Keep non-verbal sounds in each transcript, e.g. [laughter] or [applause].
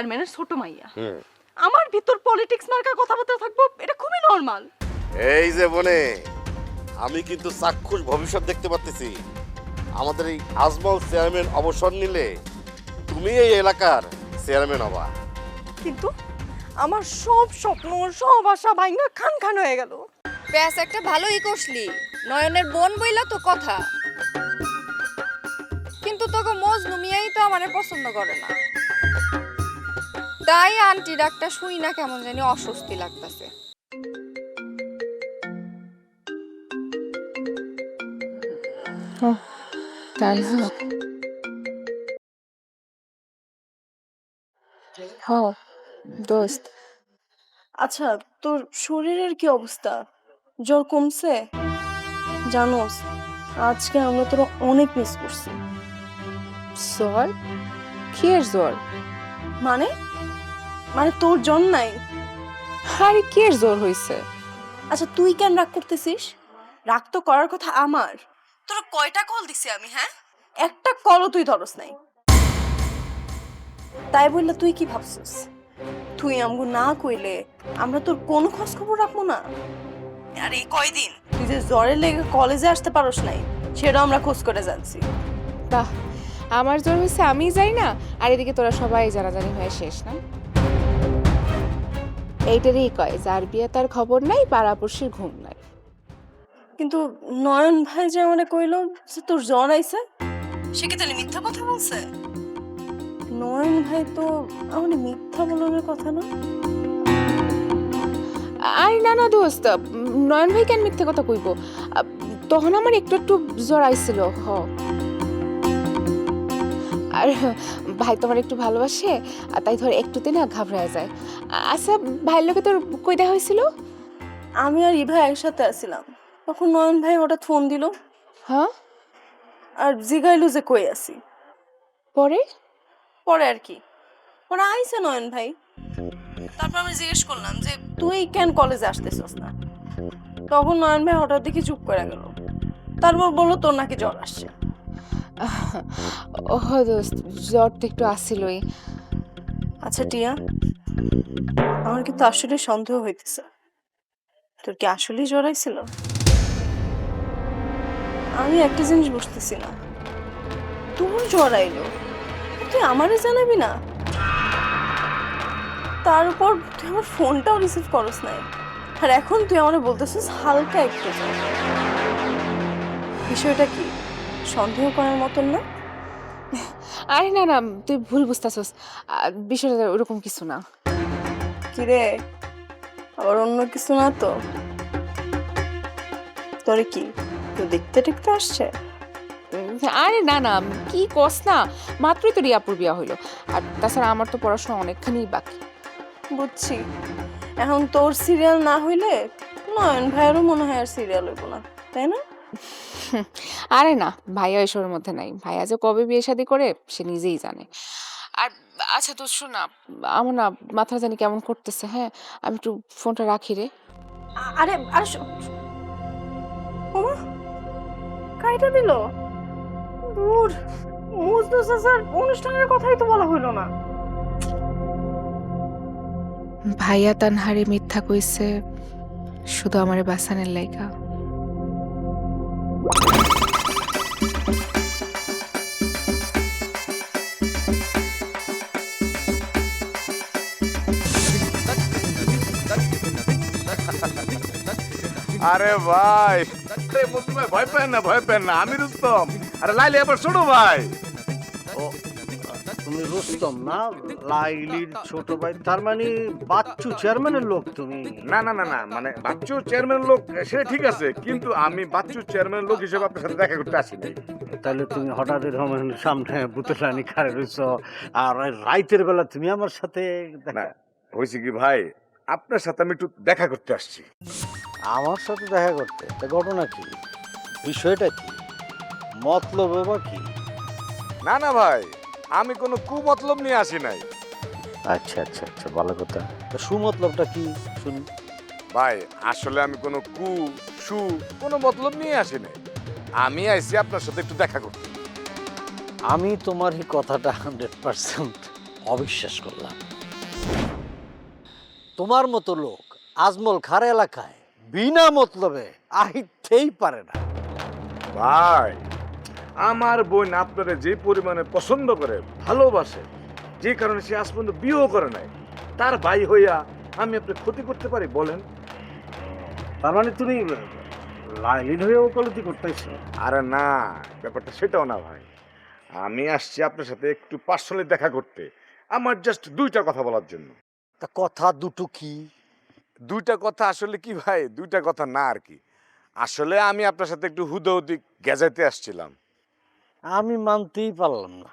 চেয়ারম্যানের ছোট মাইয়া। আমার ভিতর পলিটিক্স মার্কা কথাবার্তা থাকব এটা খুবই নর্মাল এই যে বনে আমি কিন্তু চাক্ষুষ ভবিষ্যৎ দেখতে পাচ্তেছি আমাদের এই আজমল চেয়ারম্যান অবসর নিলে তুমি এই এলাকার চেয়ারম্যান হবা। কিন্তু আমার সব স্বপ্ন সব আশা ভাঙ্গা খান খান হয়ে গেল। ব্যাস একটা ভালোই করসলি নয়নের বোন বইলা তো কথা। কিন্তু তোকে মজনু মিয়াই তো আমারে পছন্দ করে না। তাই আন্টি ডাকটা শুই না কেমন জানি অস্বস্তি লাগতেছে। হ দোস্ত। আচ্ছা তোর শরীরের কি অবস্থা? জ্বর কমছে? জানোস আজকে আমরা তোর অনেক মিস করছি। জ্বর? কিয়ের জ্বর? মানে? মানে তোর জ্বর নাই? আরে কিয়ের জ্বর হইছে? আচ্ছা তুই কেন রাগ করতেছিস? রাগ তো করার কথা আমার। তোর কয়টা কল দিছি আমি হ্যাঁ? একটা কলও তুই ধরস নাই। তাই বললে তুই কি ভাবছিস? তুই আমগো না কইলে আমরা তোর কোন খোঁজ খবর রাখব না। আর এই কয়দিন? তুই যে জ্বরের লেগে কলেজে আসতে পারস নাই সেটাও আমরা খোঁজ করে জানছি। বাহ আমার জ্বর হইছে আমি যাই না। আর এদিকে তোরা সবাই জানাজানি হয়ে শেষ না? এইটারই কয় যার বিয়ে তার খবর নাই পাড়াপড়শির ঘুম নাই। কিন্তু নয়ন ভাই যে আমারে কইলো যে তোর জ্বর আইছে সে কি তাহলে মিথ্যা কথা বলছে? নয়ন ভাই তো আমারে মিথ্যা বলার কথা না। আরে না না দোস্ত নয়ন ভাই কেন মিথ্যা কথা কইব? তখন আমার একটু একটু জ্বর আইছিল হ। আর ভাই তোমার একটু ভালোবাসে আর তাই ধর একটুতে না ঘাবড়ায় যায়। আচ্ছা ভাইয়ের লোকে তোর কই দেখা হয়েছিল? আমি আর ইভা একসাথে আছিলাম। তখন নয়ন ভাই হঠাৎ ফোন দিল। হ্যাঁ? আর জিগাইলো যে কই আছি। পরে? পরে আর কি। ওরা আইছে নয়ন ভাই। তারপর আমি জিজ্ঞেস করলাম যে তুই কেন কলেজে আসতেছস না? তখন নয়ন ভাই হঠাৎ দেখি চুপ করে গেল। তারপর বলল তোর নাকি জ্বর আসছে। [laughs] ও দোস্ত, জ্বর তো একটু আসছিলই আচ্ছা টিয়া, আমার কিন্তু আসলে সন্দেহ হইতেছে। তোর কি আসলেই জ্বর আইছিল? আমি একটা জিনিস বুঝতেছি না। তোর জ্বর আইলো, তুই আমারে জানাবি না? তার উপর তুই আমার ফোনটাও রিসিভ করস নাই। আর এখন তুই আমারে বলতেছিস হালকা একটু বিষয়টা কি? সন্দেহ করার মতন না? আরে না না তুই ভুল বুঝতেছস। বিষয়টা ওরকম কিছু না। কিরে? আবার অন্য কিছু না তো? তোরে কি তো দেখতে টেকতে আসছে? আরে না না কি কস না মাত্রই তো রিয়াপুর বিয়া হইল। আর তাছাড়া আমার তো পড়াশোনা অনেকখানি বাকি। বুঝছি। এখন তোর সিরিয়াল না হইলে নয়ন ভাইয়েরও মনে হয় আর সিরিয়াল হইব না তাই না? আরে না ভাইয়া এসবের মধ্যে নাই। ভাইয়া যে কবে বিয়ে শাদি করে সে নিজেই জানে। আর আচ্ছা তো শোন না আমার না মাথা জানি কেমন করতেছে হ্যাঁ? আমি একটু ফোনটা রাখি রে। আরে আরে কাইটা দিল? দূর মুজদু স্যার অনুষ্ঠানের কথাই তো বলা হইল না। ভাইয়া তানহারে মিথ্যা কইছে শুধু আমারে বাসানের লাইকা আরে ভাই আরে মতি ভাই ভয় পেন না ভয় পেন না আমি রুস্তম আরে লাইলি আবার ছোট ভাই তুমি রুস্তম না? লাইলির ছোট ভাই তার মানে বাচ্চু চেয়ারম্যানের লোক তুমি? না না না না মানে বাচ্চু চেয়ারম্যান লোক সেটা ঠিক আছে কিন্তু আমি বাচ্চু চেয়ারম্যান লোক হিসেবে আপনার সাথে দেখা করতে আসিনি। তাহলে তুমি হঠাৎ এরকম সামনে বুতলানি খারে রয়েছ আর রাইতের বেলা তুমি আমার সাথে না হয়েছে কি ভাই? আপনার সাথে আমি একটু দেখা করতে আসছি। আমার সাথে দেখা করতে? তা ঘটনা কি? বিষয়টা কি? মতলব বা কি? না না ভাই আমি কোনো কুমতলব নিয়ে আসি নাই। আচ্ছা আচ্ছা আচ্ছা ভালো কথা। তা সুমতলবটা কি? শুনি। ভাই আসলে আমি কোনো কু সু কোনো মতলব নিয়ে আসি নাই। আমি আইছি আপনার সাথে একটু দেখা করতে। আমি তোমার এই কথাটা হান্ড্রেড পার্সেন্ট অবিশ্বাস করলাম। তোমার মতো লোক আজমল খার এলাকায় বিনা মতলবে আইতেই পারে না। ভাই আমার বোন আপনারা যে পরিমাণে পছন্দ করে ভালোবাসে যে কারণে সে আজ পর্যন্ত বিয়েও করে নাই তার ভাই হইয়া আমি আপনি ক্ষতি করতে পারি বলেন। তার মানে তুমি লাইলিন হয়ে ওকালতি করতেছো? আরে না ব্যাপারটা সেটাও না ভাই। আমি আসছি আপনার সাথে একটু পার্সোনালি দেখা করতে। আমার জাস্ট দুইটা কথা বলার জন্য। তা কথা দুটো কি? দুইটা কথা আসলে কি ভাই? দুইটা কথা না আর কি। আসলে আমি আপনার সাথে একটু হুদৌদি গেজাইতে আসছিলাম। আমি মানতেই পারলাম না।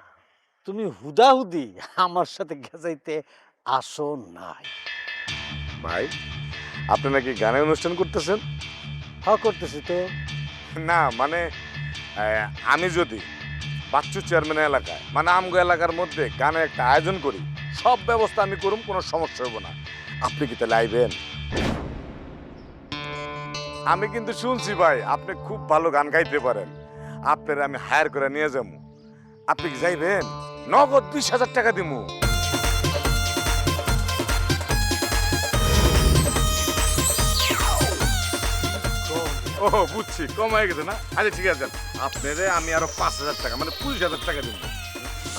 তুমি হুদাহুদি আমার সাথে গেজাইতে আসো নাই। ভাই আপনি নাকি গানের অনুষ্ঠান করতেছেন? হা করতেছি তো। না মানে আহ, আমি যদি বাচ্চু চেয়ারম্যান এলাকায় মানে আমগো এলাকার মধ্যে গানের একটা আয়োজন করি সব ব্যবস্থা আমি করুম কোনো সমস্যা হবে না। আপনি কি তাহলে আইবেন? আমি কিন্তু শুনছি ভাই আপনি খুব ভালো গান গাইতে পারেন। আপনার আমি হায়ার করে নিয়ে যাব। আপনি কি যাইবেন? নগদ বিশ হাজার টাকা দিমু। ও বুঝছি কম হয়ে গেছে না? আচ্ছা ঠিক আছে আপনারে আমি আরও পাঁচ হাজার টাকা মানে পঁচিশ হাজার টাকা দিন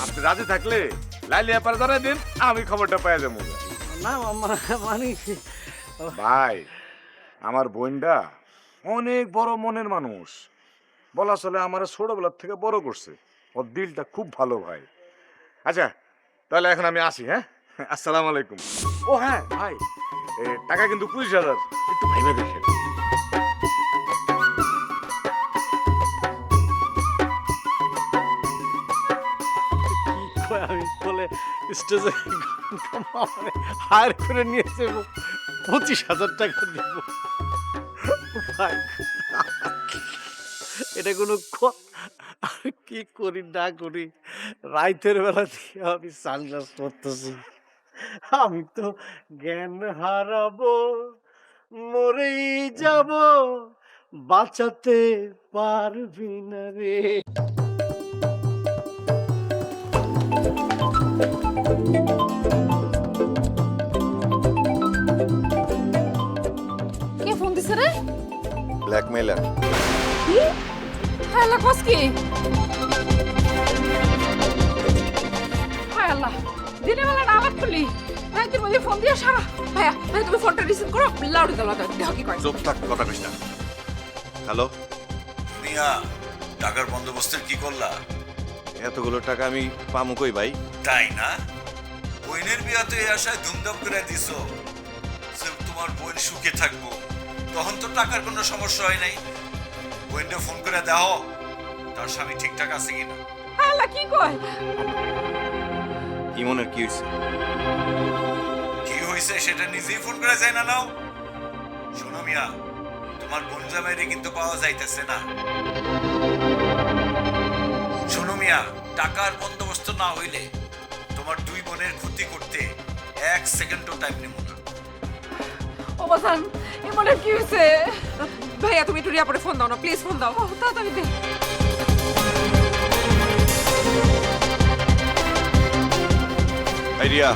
আপনি রাজি থাকলে লাইলি ব্যাপারে জানাই দিন আমি খবরটা পেয়ে যাব। না মানে ভাই আমার বোনটা অনেক বড় মনের মানুষ। বলা চলে আমার ছোটবেলার থেকে বড় করছে। ওর দিলটা খুব ভালো ভাই। আচ্ছা তাহলে এখন আমি আসি হ্যাঁ? আসসালামু আলাইকুম। ও হ্যাঁ ভাই টাকা কিন্তু পঁচিশ হাজার। একটু ভাইবে আমি বলে স্টেজে হায়ার করে নিয়ে যাব। পঁচিশ হাজার টাকা দিব। কোনো কি করি না করি। রাইতের বেলা দিয়ে আমি সানগ্লাস পরতেছি। আমি তো জ্ঞান হারাবো মরেই যাব বাঁচাতে পারবি না রে। কে ফোন দিছে রে? ব্ল্যাকমেলার হায় আল্লাহ কস কি হায় আল্লাহ দিনের বেলা না আলাপ করলি? রাতের মধ্যে ফোন দিয়ে সারা। ভাইয়া ভাই তুমি ফোনটা রিসিভ করো লাউড দাও লাউড দেহ কি কয় চুপ থাক কথা কইস না। হ্যালো মিয়া টাকার বন্দোবস্তের কি করলা? এতগুলো টাকা আমি পামু কই ভাই? তাই না? বইনের বিয়াতে এই আশায় ধুমধাম করে দিছো। তোমার বোন সুখে থাকব তখন তো টাকার কোনো সমস্যা হয় নাই। বোনটা ফোন করে দাও। তার স্বামী ঠিকঠাক আছে কিনা? আল্লাহ কি কয়? ইমনের কি হয়েছে কি হয়েছে সেটা নিজেই ফোন করে যায় না নাও। শোনো মিয়া তোমার বোন জামাইরে কিন্তু পাওয়া যাইতেছে না। শোনো মিয়া টাকার বন্দোবস্ত না হইলে তোমার দুই বোনের ক্ষতি করতে এক সেকেন্ডও টাইম নেব না। ও বাসান এমনের কি হয়েছে ভাইয়া তুমি একটু রিয়া পরে ফোন দাও না প্লিজ ফোন দাও। তাড়াতাড়ি দে। রিয়া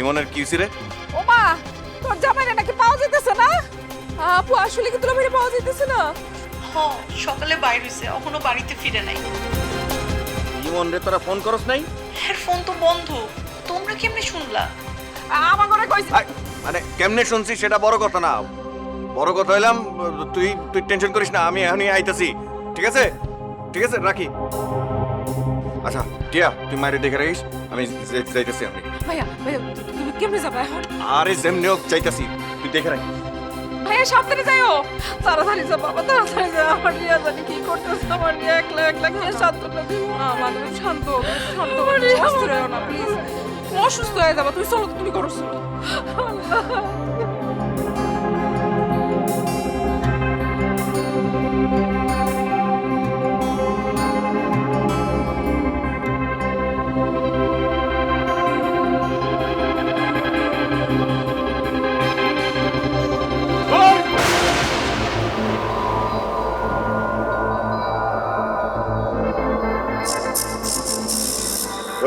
ইমনের কি হয়েছে রে? ও মা তোর জামাইরা নাকি পাওয়া যেতেছে না? আপু আসলে কি তোর বাড়ি পাওয়া যেতেছে না? হ সকালে বাইর হইছে এখনও বাড়িতে ফিরে নাই। ইমন রে তোরা ফোন করস নাই? হ্যাঁ ফোন তো বন্ধ। তোমরা কেমনে শুনলা? আমার ঘরে কইছে মানে কেমনে শুনছি সেটা বড় কথা না। বড় কথা হইলাম তুই তুই টেনশন করিস না আমি এখনই আইতাছি। ঠিক আছে? ঠিক আছে রাখি। আচ্ছা টিয়া তুই মায়ের দেখে রাখিস আমি যাইতেছি আমি। ভাইয়া ভাইয়া তুমি কেমনে যাবে এখন? আরে যেমনি হোক যাইতাছি। তুই দেখে রাখিস ভাইয়া সাবধানে যাইও। তাড়াতাড়ি যা বাবা তাড়াতাড়ি যা আমার নিয়ে জানি কি করতেছে আমার নিয়ে একলা একলা কে সান্ত্বনা দিব আমার তুমি শান্ত শান্ত। হও, অস্থির হও প্লিজ অসুস্থ হয়ে যাবা তুমি চলো তুমি করো। চলো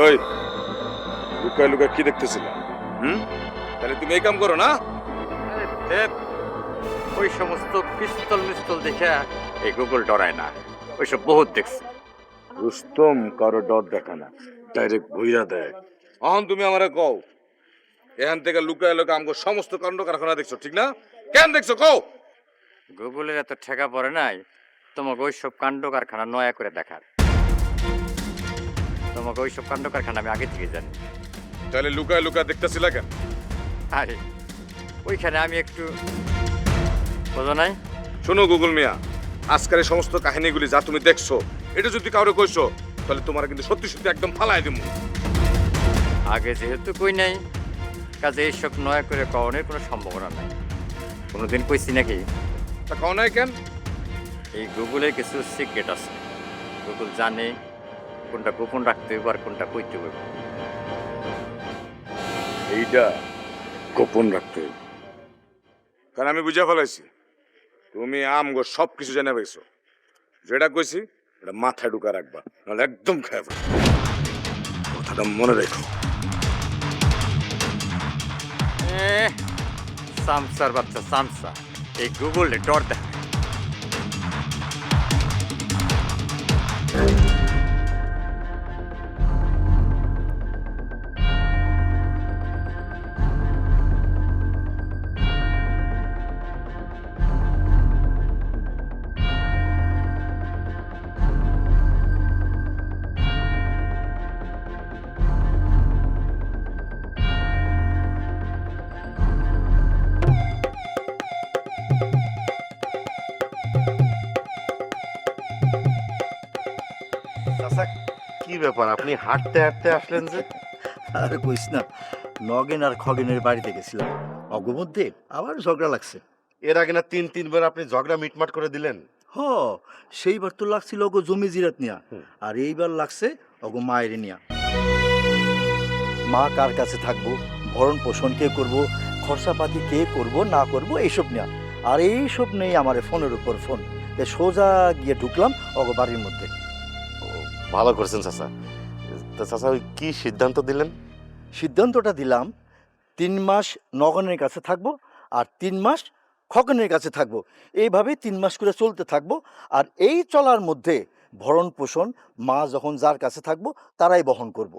ওই লুকায় লুকায় কি দেখতেছিল হুম? তাহলে তুমি এই কাম করো না? ওই সমস্ত পিস্তল মিস্তল দেখে এই গুগল ডরায় না। ওইসব বহুত দেখছি। রুস্তম কারও ডর দেখা না। ডাইরেক্ট ভইরা দেয়। অহন তুমি আমারে কও। এখান থেকে লুকায় লুকায় আমগো সমস্ত কাণ্ড কারখানা দেখছ ঠিক না? কেন দেখছ কও? গুগলের এত ঠেকা পড়ে নাই। তোমাকে ওইসব কাণ্ড কারখানা নয়া করে দেখার। তোমাকে ওইসব কাণ্ড কারখানা আমি আগে থেকে জানি। তাহলে লুকায় লুকায় দেখতেছিলা কেন? আরে ওইখানে আমি একটু বোঝো নাই? শোনো গুগল মিয়া আজকের এই সমস্ত কাহিনীগুলি যা তুমি দেখছ এটা যদি কাউরে কইছো তাহলে তোমার কিন্তু সত্যি সত্যি একদম ফালাই দেবো আগে যেহেতু কই নাই কাজে এইসব নয়া করে কওয়ানোর কোনো সম্ভাবনা নাই। কোনোদিন কইছি নাকি? তা কও নাই কেন? এই গুগলে কিছু সিক্রেট আছে। গুগল জানে কোনটা গোপন রাখতে হবে আর কোনটা কইতে হইব। এইটা গোপন রাখতে। কারণ আমি বুঝে ফেলাইছি, তুমি আমগো সব কিছু জেনে পেয়েছ যেটা কইছি, এটা মাথায় ঢুকা রাখবা, নাহলে একদম ফেলব। কথাটা মনে রেখো সামসার বাচ্চা, সামসা এই গুগলে ডর দেখ আপনি হাঁটতে হাঁটতে আসলেন যে? আর কইস না নগেন আর খগেনের বাড়িতে গেছিলাম। অগমধ্যে আবার ঝগড়া লাগছে। এর আগে না তিন তিনবার আপনি ঝগড়া মিটমাট করে দিলেন? হ সেইবার তো লাগছিল অগো জমি জিরাত নিয়া আর এইবার লাগছে অগো মায়ের নিয়া। মা কার কাছে থাকব? ভরণ পোষণ কে করব? খরচাপাতি কে করব না করব এইসব নিয়া। আর এইসব নেই আমার ফোনের উপর ফোন। সোজা গিয়ে ঢুকলাম অগো বাড়ির মধ্যে। ভালো করছেন চাচা। তা চাচা ওই কি সিদ্ধান্ত দিলেন? সিদ্ধান্তটা দিলাম তিন মাস নগনের কাছে থাকব আর তিন মাস খগনের কাছে থাকব। এইভাবে তিন মাস করে চলতে থাকব আর এই চলার মধ্যে ভরণ পোষণ মা যখন যার কাছে থাকব তারাই বহন করব।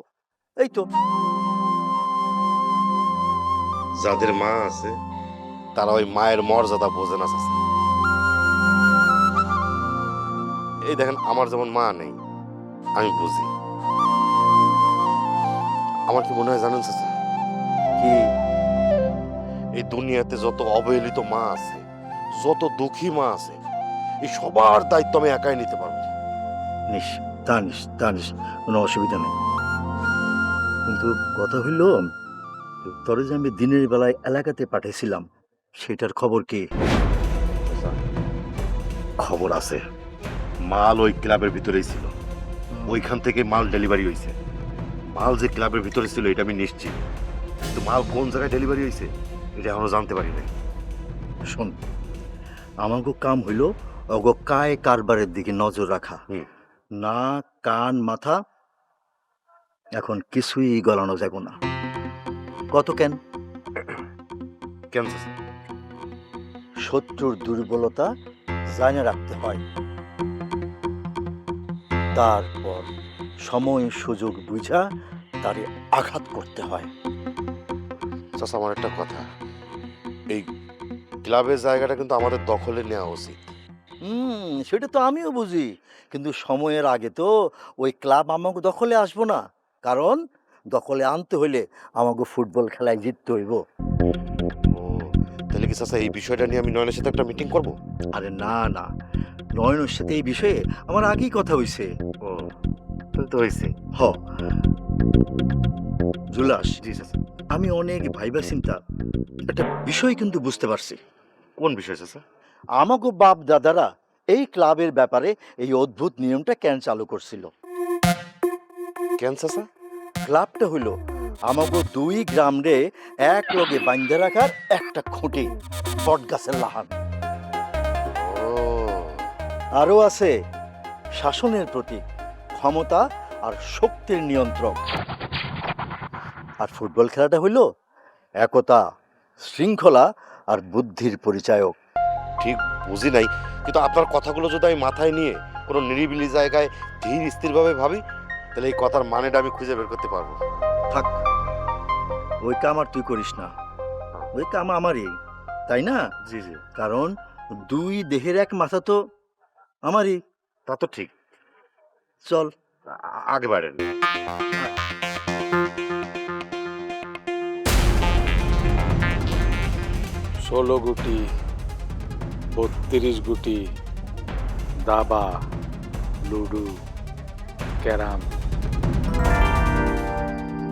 এই তো। যাদের মা আছে তারা ওই মায়ের মর্যাদা বোঝে না চাচা। এই দেখেন আমার যেমন মা নেই আমি বুঝি। আমার কি মনে হয় জানেন চাচা? কি এই দুনিয়াতে যত অবহেলিত মা আছে যত দুঃখী মা আছে এই সবার দায়িত্ব আমি একাই নিতে পারব। নিস তা নিস তা নিস কোনো অসুবিধা নেই। কিন্তু কথা হইল তরে যে আমি দিনের বেলায় এলাকাতে পাঠিয়েছিলাম সেটার খবর কি? খবর আছে। মাল ওই ক্লাবের ভিতরেই ছিল। ওইখান থেকে মাল ডেলিভারি হয়েছে মাল যে ক্লাবের ভিতরে ছিল এটা আমি নিশ্চিত। কিন্তু মাল কোন জায়গায় ডেলিভারি হয়েছে এটা এখনও জানতে পারি নাই। শোন আমাকে কাম হইল অগ কায় কারবারের দিকে নজর রাখা। না কান মাথা এখন কিছুই গলানো যাব না। কত কেন? কেন শত্রুর দুর্বলতা জানে রাখতে হয়। তারপর সময় সুযোগ বুঝা তারে আঘাত করতে হয়। চাচা আমার একটা কথা। এই ক্লাবের জায়গাটা কিন্তু আমাদের দখলে নেওয়া উচিত। হুম সেটা তো আমিও বুঝি। কিন্তু সময়ের আগে তো ওই ক্লাব আমাকে দখলে আসব না। কারণ দখলে আনতে হইলে আমাকে ফুটবল খেলায় জিততে হইব। ও তাহলে কি চাচা এই বিষয়টা নিয়ে আমি নয়নের সাথে একটা মিটিং করব? আরে না না। নয়নের সাথে এই বিষয়ে আমার আগেই কথা হয়েছে ও। তো হয়েছে। হ। জুলাস জি চাচা আমি অনেক ভাইবা চিন্তা। একটা বিষয় কিন্তু বুঝতে পারছি। কোন বিষয় চাচা আমাকে বাপ দাদারা এই ক্লাবের ব্যাপারে এই অদ্ভুত নিয়মটা কেন চালু করছিল? কেন চাচা ক্লাবটা হইল আমাকে দুই গ্রাম রে এক লগে বান্ধে রাখার একটা খুঁটি বট গাছের লাহান। ও। আরও আছে শাসনের প্রতীক। ক্ষমতা আর শক্তির নিয়ন্ত্রক। আর ফুটবল খেলাটা হইল একতা শৃঙ্খলা আর বুদ্ধির পরিচায়ক। ঠিক বুঝি নাই কিন্তু আপনার কথাগুলো যদি আমি মাথায় নিয়ে কোনো নিরিবিলি জায়গায় ধীর স্থিরভাবে ভাবি তাহলে এই কথার মানেটা আমি খুঁজে বের করতে পারব। থাক ওই কাম আর তুই করিস না। ওই কাম আমারই তাই না? জি জি। কারণ দুই দেহের এক মাথা তো আমারই। তা তো ঠিক। চল। আগে বাড়েন। ষোলো গুটি বত্রিশ গুটি দাবা লুডু ক্যারাম।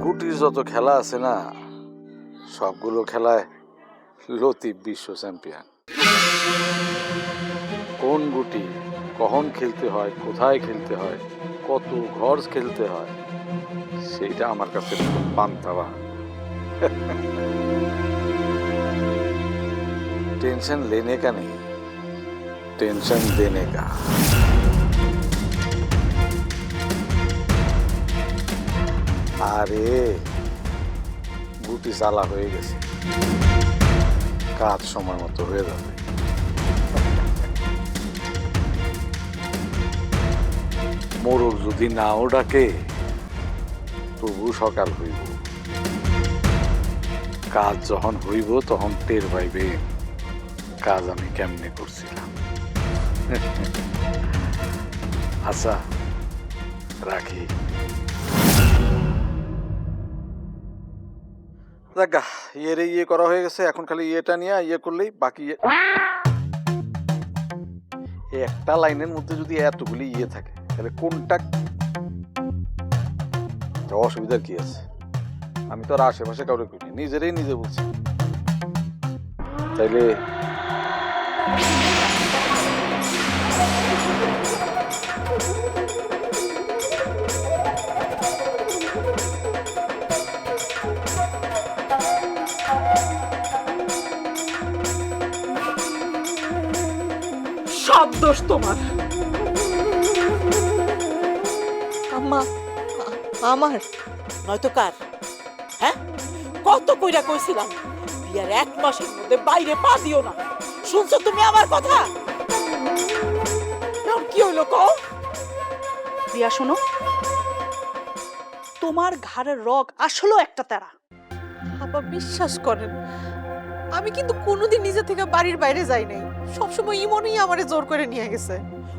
গুটির যত খেলা আছে না সবগুলো খেলায় লতিফ বিশ্ব চ্যাম্পিয়ন। কোন গুটি কখন খেলতে হয় কোথায় খেলতে হয় কত ঘর খেলতে হয় সেইটা আমার কাছে পান্তাবা टेंशन लेने का नहीं टेंशन देने का আরে গুটি চালা হয়ে গেছে কাজ সময় মতো হয়ে যাবে মোরগ যদি নাও ডাকে তবু সকাল হইব। কাজ যখন হইব, তখন টের পাইবে কাজ আমি কেমনে করছিলাম। [laughs] আচ্ছা রাখি। দেখা ইয়েরে ইয়ে করা হয়ে গেছে, এখন খালি ইয়েটা নিয়ে ইয়ে করলেই বাকি ইয়ে। একটা লাইনের মধ্যে যদি এতগুলি ইয়ে থাকে তাহলে কোনটা? অসুবিধার কি আছে? আমি তো আর আশেপাশে কাউরে করি নিজেরাই নিজে বলছি। তাইলে সব দোষ তোমার। আম্মা আমার। নয়তো কার? হ্যাঁ? কত কইরা কইছিলাম বিয়ার এক মাসের মধ্যে বাইরে পা দিও না। শুনছো তুমি আমার কথা? কি হইল কও? প্রিয়া শোনো তোমার ঘাড়ের রগ আসলেও একটা তারা। আপা বিশ্বাস করেন আমি কিন্তু কোনোদিন নিজে থেকে বাড়ির বাইরে যাই নাই। সবসময় ইমনই আমারে জোর করে নিয়ে গেছে।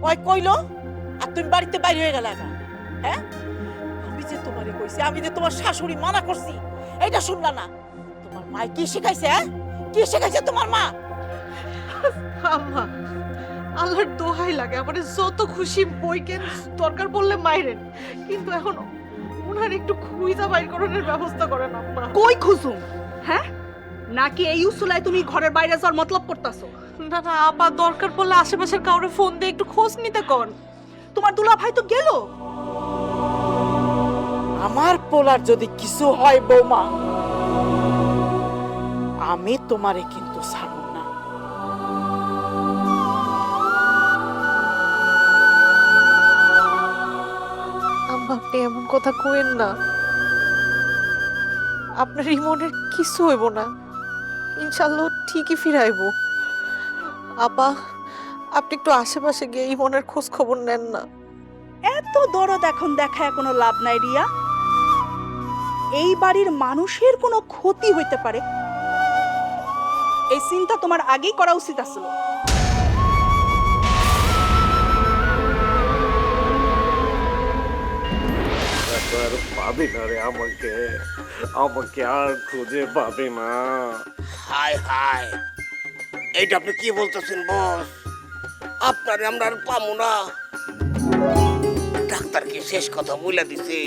ওই কইলো আর তুমি বাড়িতে বাইরে হয়ে গেলে না হ্যাঁ? আমি যে তোমারে কইছি আমি যে তোমার শাশুড়ি মানা করছি এটা শুনলা না? তোমার মা কি শিখাইছে হ্যাঁ? কি শিখাইছে তোমার মা? আম্মা আল্লাহর দোহাই লাগে আমার যত খুশি বইকেন দরকার পড়লে মাইরেন কিন্তু এখন ওনার একটু খুঁজা বাইর করানোর ব্যবস্থা করেন আম্মা কই খুঁজুম? হ্যাঁ? নাকি এই উসুলায় তুমি ঘরের বাইরে যাওয়ার মতলব করতাছো? না না আপা দরকার পড়লে আশেপাশের কাউরে ফোন দিয়ে একটু খোঁজ নিতে কর তোমার দুলা ভাই তো গেল? আমার পোলার যদি কিছু হয় বৌমা আমি তোমারে কিন্তু ছাড়ব না। আম্মা আপনি এমন কথা কইেন না। আপনার ইমনের কিছু হইব না। ইনশাল্লাহ ঠিকই ফিরাইব। আপা আপনি একটু আশেপাশে গিয়ে ইমনের খোঁজ খবর নেন না। এত দরদ এখন দেখায় কোনো লাভ নাই রিয়া। এই বাড়ির মানুষের কোনো ক্ষতি হইতে পারে? এই চিন্তা তোমার আগেই করা উচিত আছিল। আর পাবে না রে আমাকে। আমাকে আর খুঁজে পাবে না। হায় হায় এইটা আপনি কি বলতেছেন বস? আপনারে আমরা আর পামু না। ডাক্তার কি শেষ কথা বলে দিছে।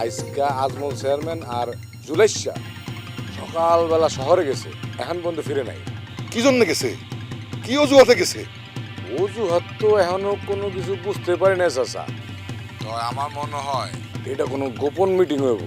আইসকা আজমল চেয়ারম্যান আর জুলাইশা সকালবেলা শহরে গেছে এখন পর্যন্ত ফিরে নাই। কি জন্য গেছে? কি অজুহাতে গেছে? অজুহাত তো এখনও কোনো কিছু বুঝতে পারি না চাচা। তো আমার মনে হয় এটা কোনো গোপন মিটিং হইব।